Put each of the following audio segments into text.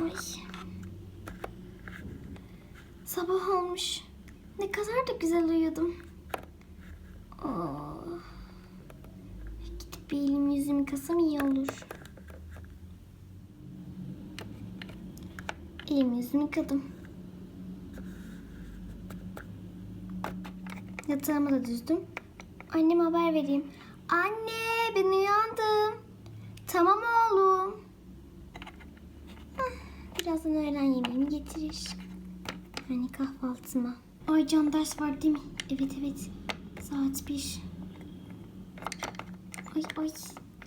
Ay. Sabah olmuş. Ne kadar da güzel uyudum. Oh. Gidip bir elimi yüzümü kasam iyi olur. Elimi yüzümü yıkadım. Yatağımı da düzdüm. Anneme haber vereyim. Anne ben uyandım. Tamam o. kahvaltıma. Ay can ders var değil mi? Evet evet. Saat bir. Ay ay.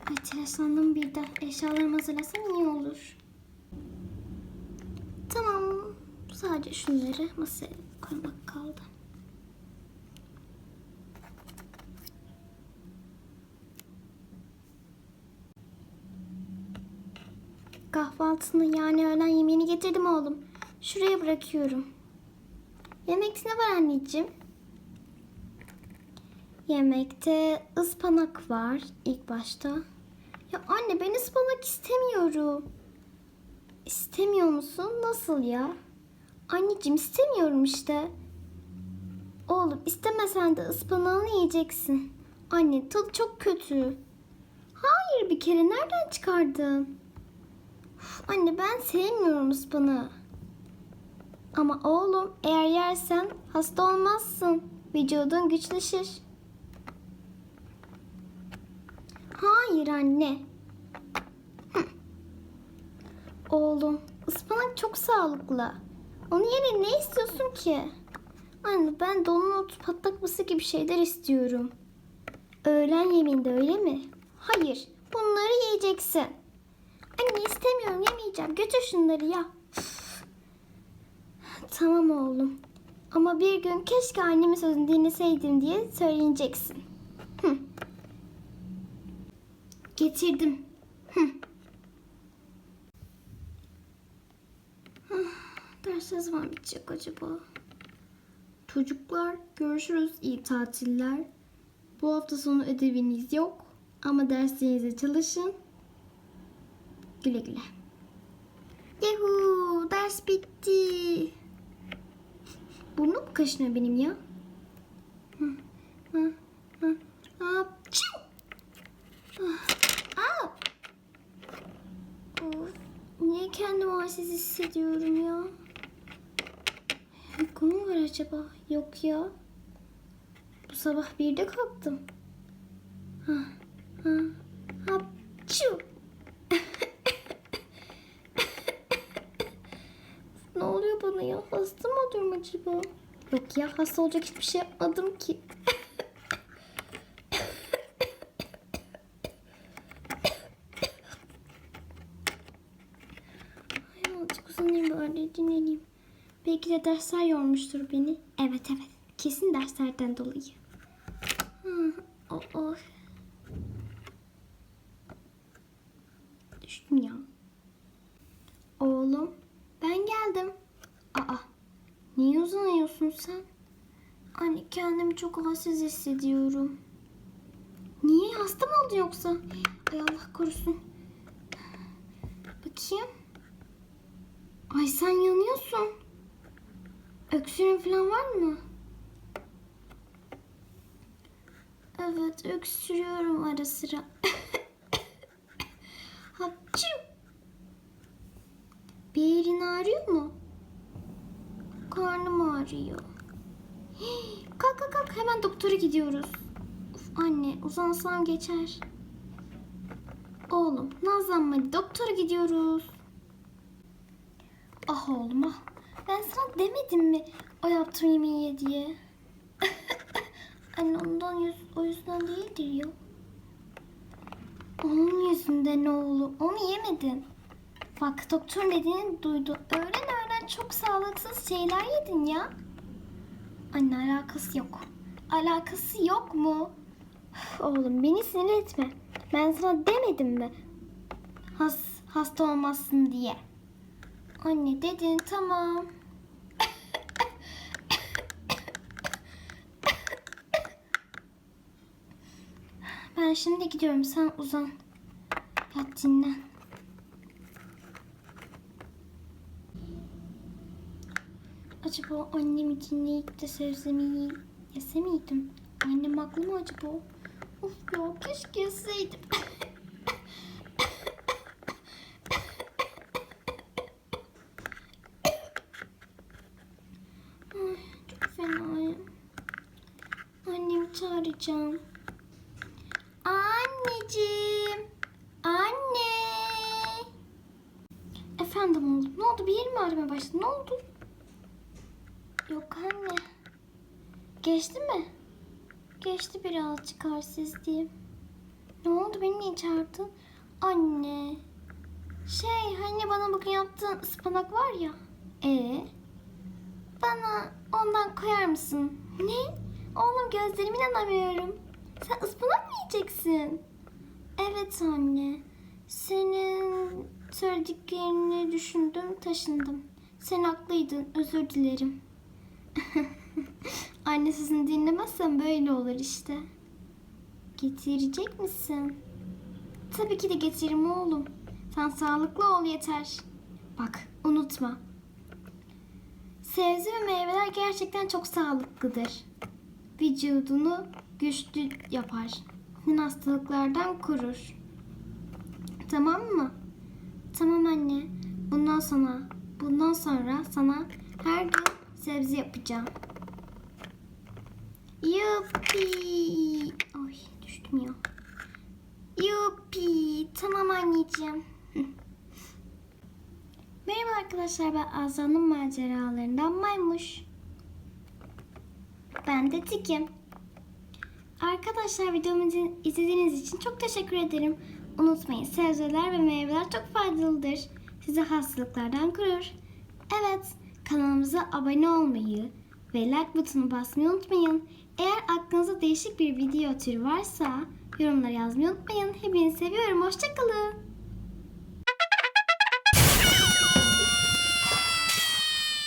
Ay telaşlandım bir de. Eşyalarımı hazırlasam iyi olur. Tamam. Sadece şunları masaya koymak kaldı. Kahvaltını yani öğlen yemeğini getirdim oğlum. Şuraya bırakıyorum. Yemekte ne var anneciğim? Yemekte ıspanak var ilk başta. Ya anne ben ıspanak istemiyorum. İstemiyor musun? Nasıl ya? Anneciğim istemiyorum işte. Oğlum istemesen de ıspanağını yiyeceksin. Anne tadı çok kötü. Hayır bir kere nereden çıkardın? Anne ben sevmiyorum ıspanağı. Ama oğlum eğer yersen hasta olmazsın. Vücudun güçleşir. Hayır anne. Oğlum ıspanak çok sağlıklı. Onun yerine ne istiyorsun ki? Anne ben donut, patlak mısır gibi şeyler istiyorum. Öğlen yemeğinde öyle mi? Hayır. Bunları yiyeceksin. Anne istemiyorum yemeyeceğim. Götür şunları ya. Tamam oğlum. Ama bir gün keşke annemin sözünü dinleseydim diye söyleyeceksin. Hı. Getirdim. Hı. Ah, Ders ne zaman bitecek acaba? Çocuklar görüşürüz iyi tatiller. Bu hafta sonu ödeviniz yok ama derslerinize çalışın. Güle güle. Yuhu ders bitti. Burnum mu kaşınıyor benim ya? Hı. Ah, niye kendimi halsiz hissediyorum ya? Uykum mu var acaba? Yok ya. Bu sabah birde kalktım. Ha, ha, hapçu. ne oluyor bana ya? Hasta mı oluyorum acaba? Yok ya hasta olacak hiçbir şey yapmadım ki. Ay azıcık uzanayım böyle dinleneyim. Belki de dersler yormuştur beni. Evet evet. Kesin derslerden dolayı. Hı, oh, oh. Düştüm ya. Oğlum ben geldim. Niye uzanıyorsun sen? Anne kendimi çok halsiz hissediyorum. Niye hasta mı oldun yoksa? Ay Allah korusun. Bakayım. Ay sen yanıyorsun. Öksürüğün falan var mı? Evet öksürüyorum ara sıra. Hapçı. Bir yerin ağrıyor mu? Karnım ağrıyor. Kalk kalk kalk hemen doktora gidiyoruz. Uf, anne uzansam geçer. Oğlum nazlanma doktora gidiyoruz. Ah oğlum ah. Ben sana demedim mi o yaptığım yemeği ye diye. Anne ondan yüz, o yüzden değildir ya. Onun yüzünden ne oğlum? Onu yemedin. Bak doktor dediğini duydu. Öğlen çok sağlıksız şeyler yedin ya. Anne alakası yok. Alakası yok mu? Oğlum beni sinir etme. Ben sana demedim mi? Has, hasta olmazsın diye. Anne dedin tamam. Ben şimdi gidiyorum sen uzan. Yat dinlen. Acaba annemi dinleyip de sebzemi yese miydim? Annem haklı mı acaba? Of ya keşke yeseydim. Çok fenayım. Annemi çağıracağım. Anneciğim. Anne. Efendim oğlum ne oldu bir yerim ağrımaya başladı ne oldu? Yok anne. Geçti mi? Geçti birazcık halsizliğim. Ne oldu beni niye çağırdın? Anne. Şey hani bana bugün yaptığın ıspanak var ya. Ee? Bana ondan koyar mısın? Ne? Oğlum gözlerime inanamıyorum. Sen ıspanak mı yiyeceksin? Evet anne. Senin söylediklerini düşündüm, taşındım. Sen haklıydın, özür dilerim. Anne sözünü dinlemezsen böyle olur işte. Getirecek misin? Tabii ki de getiririm oğlum. Sen sağlıklı ol yeter. Bak unutma. Sebze ve meyveler gerçekten çok sağlıklıdır. Vücudunu güçlü yapar. Senin hastalıklardan korur. Tamam mı? Tamam anne. Bundan sonra, bundan sonra sana her gün sebze yapacağım. Yuppi. Ay düştüm ya. Yuppi. Tamam anneciğim. Merhaba arkadaşlar ben Azra'nın maceralarından Maymuş. Ben de Tikim. Arkadaşlar videomu izle- izlediğiniz için çok teşekkür ederim. Unutmayın sebzeler ve meyveler çok faydalıdır. Sizi hastalıklardan korur. Evet kanalımıza abone olmayı ve like butonuna basmayı unutmayın. Eğer aklınızda değişik bir video türü varsa yorumlara yazmayı unutmayın. Hepinizi seviyorum. Hoşçakalın.